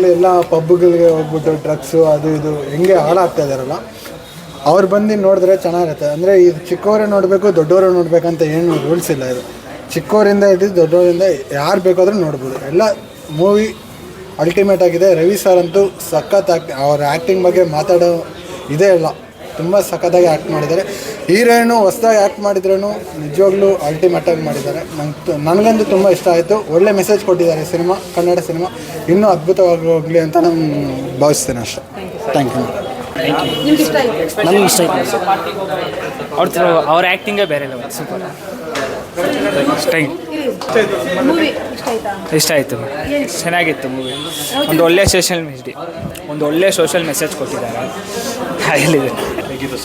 ಎಲ್ಲ ಪಬ್ಗಳಿಗೆ ಹೋಗ್ಬಿಟ್ಟು ಡ್ರಗ್ಸು ಅದು ಇದು ಹೆಂಗೆ ಹಾಳಾಗ್ತಾ ಇದಾರಲ್ಲ ಅವ್ರು ಬಂದು ನೋಡಿದ್ರೆ ಚೆನ್ನಾಗಿರುತ್ತೆ. ಅಂದರೆ ಇದು ಚಿಕ್ಕವರೇ ನೋಡಬೇಕು, ದೊಡ್ಡವರೇ ನೋಡಬೇಕಂತ ಏನು ರೂಲ್ಸ್ ಇಲ್ಲ ಇದು. ಚಿಕ್ಕವರಿಂದ ಹಿಡಿದು ದೊಡ್ಡವರಿಂದ ಯಾರು ಬೇಕಾದರೂ ನೋಡ್ಬೋದು. ಎಲ್ಲ ಮೂವಿ ಅಲ್ಟಿಮೇಟ್ ಆಗಿದೆ. ರವಿ ಸರ್ ಅಂತೂ ಸಖತ್ ಆ್ಯಕ್ಟ್ ಅವ್ರ ಆ್ಯಕ್ಟಿಂಗ್ ಬಗ್ಗೆ ಮಾತಾಡೋ ಇದೇ ಇಲ್ಲ. ತುಂಬ ಸಖತ್ತಾಗಿ ಆ್ಯಕ್ಟ್ ಮಾಡಿದ್ದಾರೆ. ಹೀರೋಯಿನು ಹೊಸದಾಗಿ ಆ್ಯಕ್ಟ್ ಮಾಡಿದ್ರೂ ನಿಜವಾಗ್ಲೂ ಅಲ್ಟಿಮೇಟಾಗಿ ಮಾಡಿದ್ದಾರೆ. ನಂಗೆ ನನಗಂತೂ ತುಂಬ ಇಷ್ಟ ಆಯಿತು. ಒಳ್ಳೆ ಮೆಸೇಜ್ ಕೊಟ್ಟಿದ್ದಾರೆ ಸಿನಿಮಾ ಕನ್ನಡ ಸಿನಿಮಾ. ಇನ್ನೂ ಅದ್ಭುತವಾಗಿ ಹೋಗಲಿ ಅಂತ ನಾನು ಭಾವಿಸ್ತೇನೆ ಅಷ್ಟೇ. ಥ್ಯಾಂಕ್ ಯು ನಿಮ್ಗೆ ಇಷ್ಟ ಆಯ್ತು? ನಮ್ಗೆ ಇಷ್ಟ ಆಯ್ತು. ಅವ್ರ ಅವ್ರ ಆ್ಯಕ್ಟಿಂಗೇ ಬೇರೆ ಇಲ್ಲ ಸೂಪರ್. ಇಷ್ಟ ಆಯ್ತಾ. ಇಷ್ಟ ಆಯಿತು? ಚೆನ್ನಾಗಿತ್ತು ಮೂವಿ. ಒಂದು ಒಳ್ಳೆ ಸೋಷಿಯಲ್ ಮೆಸೇಜ್ ಒಂದು ಒಳ್ಳೆ ಸೋಷಿಯಲ್ ಮೆಸೇಜ್ ಕೊಟ್ಟಿದ್ದಾರೆ. ಎಲ್ಲಿದೆ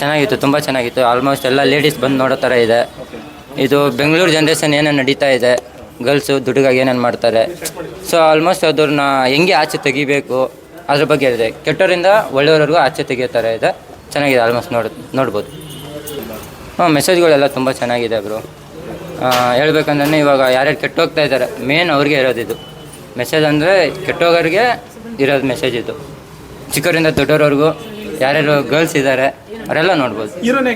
ಚೆನ್ನಾಗಿತ್ತು ತುಂಬ ಚೆನ್ನಾಗಿತ್ತು. ಆಲ್ಮೋಸ್ಟ್ ಎಲ್ಲ ಲೇಡೀಸ್ ಬಂದು ನೋಡೋ ಥರ ಇದೆ. ಇದು ಬೆಂಗಳೂರು ಜನ್ರೇಷನ್ ಏನೇನು ನಡೀತಾ ಇದೆ ಗರ್ಲ್ಸು ದುಡುಗಾಗಿ ಏನೇನು ಮಾಡ್ತಾರೆ. ಸೊ ಆಲ್ಮೋಸ್ಟ್ ಅದ್ರನ್ನ ಹೆಂಗೆ ಆಚೆ ತೆಗಿಬೇಕು ಅದ್ರ ಬಗ್ಗೆ ಇದೆ. ಕೆಟ್ಟವರಿಂದ ಒಳ್ಳೆಯವರೆಗೂ ಆಚೆ ತೆಗಿಯೋ ಥರ ಇದೆ. ಚೆನ್ನಾಗಿದೆ ಆಲ್ಮೋಸ್ಟ್ ನೋಡ್ ನೋಡ್ಬೋದು. ಹಾಂ ಮೆಸೇಜ್ಗಳೆಲ್ಲ ತುಂಬ ಚೆನ್ನಾಗಿದೆ ಬ್ರೋ ಹೇಳ್ಬೇಕಂದ್ರೆ ಇವಾಗ ಯಾರ್ಯಾರು ಕೆಟ್ಟೋಗ್ತಾ ಇದ್ದಾರೆ ಮೇನ್ ಅವ್ರಿಗೆ ಇರೋದು ಇದು. ಮೆಸೇಜ್ ಅಂದರೆ ಕೆಟ್ಟೋಗೋರಿಗೆ ಇರೋದು ಮೆಸೇಜ್ ಇದು. ಚಿಕ್ಕವರಿಂದ ದೊಡ್ಡವ್ರವರೆಗೂ ಯಾರ್ಯಾರು ಗರ್ಲ್ಸ್ ಇದ್ದಾರೆ ಅವರೆಲ್ಲ ನೋಡ್ಬೋದು. ಹೀರೋನ್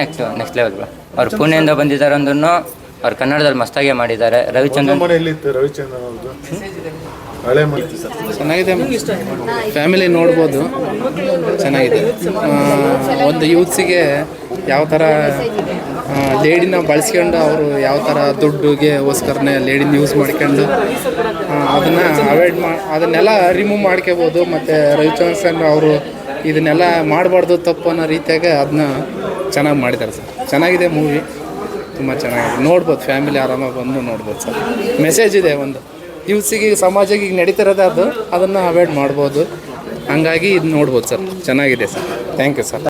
ಆ್ಯಕ್ಟ್ ನೆಕ್ಸ್ಟ್ ಲೆವೆಲ್ ಬ್ರೋ ಅವ್ರು ಪುಣೆಯಿಂದ ಬಂದಿದ್ದಾರೆ ಅಂದ್ರೂ ಅವ್ರು ಕನ್ನಡದಲ್ಲಿ ಮಸ್ತಾಗೆ ಮಾಡಿದ್ದಾರೆ. ರವಿಚಂದ್ರನ್ ಮನೆಯಲ್ಲಿತ್ತು ರವಿಚಂದ್ರನ್ ಅವ್ರದ್ದು. ಹಳೆ ಮನೆ. ಚೆನ್ನಾಗಿದೆ. ಫ್ಯಾಮಿಲಿ ನೋಡ್ಬೋದು. ಚೆನ್ನಾಗಿದೆ. ಆ, ಒಂದು ಯೂತ್ಸಿಗೆ ಯಾವ ಥರ ಲೇಡಿನ ಬಳಸ್ಕೊಂಡು ಅವರು ಯಾವ ಥರ ದುಡ್ಡುಗೆ ಗೋಸ್ಕರನೇ ಲೇಡಿನ ಯೂಸ್ ಮಾಡ್ಕೊಂಡು ಅದನ್ನು ಅವಾಯ್ಡ್ ಮಾ ಅದನ್ನೆಲ್ಲ ರಿಮೂವ್ ಮಾಡ್ಕೋಬೋದು. ಮತ್ತು ರವಿಚಂದ್ರನ್ ಅವರು ಇದನ್ನೆಲ್ಲ ಮಾಡಬಾರ್ದು ತಪ್ಪು ಅನ್ನೋ ರೀತಿಯಾಗ ಅದನ್ನ ಚೆನ್ನಾಗಿ ಮಾಡಿದ್ದಾರೆ ಸರ್. ಚೆನ್ನಾಗಿದೆ ಮೂವಿ ತುಂಬ ಚೆನ್ನಾಗಿದೆ. ನೋಡ್ಬೋದು ಫ್ಯಾಮಿಲಿ ಆರಾಮಾಗಿ ಬಂದು ನೋಡ್ಬೋದು ಸರ್. ಮೆಸೇಜ್ ಇದೆ ಒಂದು. ಯೂತ್ಸಿಗೆ ಸಮಾಜಕ್ಕೆ ಈಗ ನಡೀತಿರೋದೇ ಅದು. ಅದನ್ನು ಅವಾಯ್ಡ್ ಮಾಡ್ಬೋದು. ಹಂಗಾಗಿ ಇದು ನೋಡ್ಬೋದು ಸರ್. ಚೆನ್ನಾಗಿದೆ ಸರ್. Thank you sir.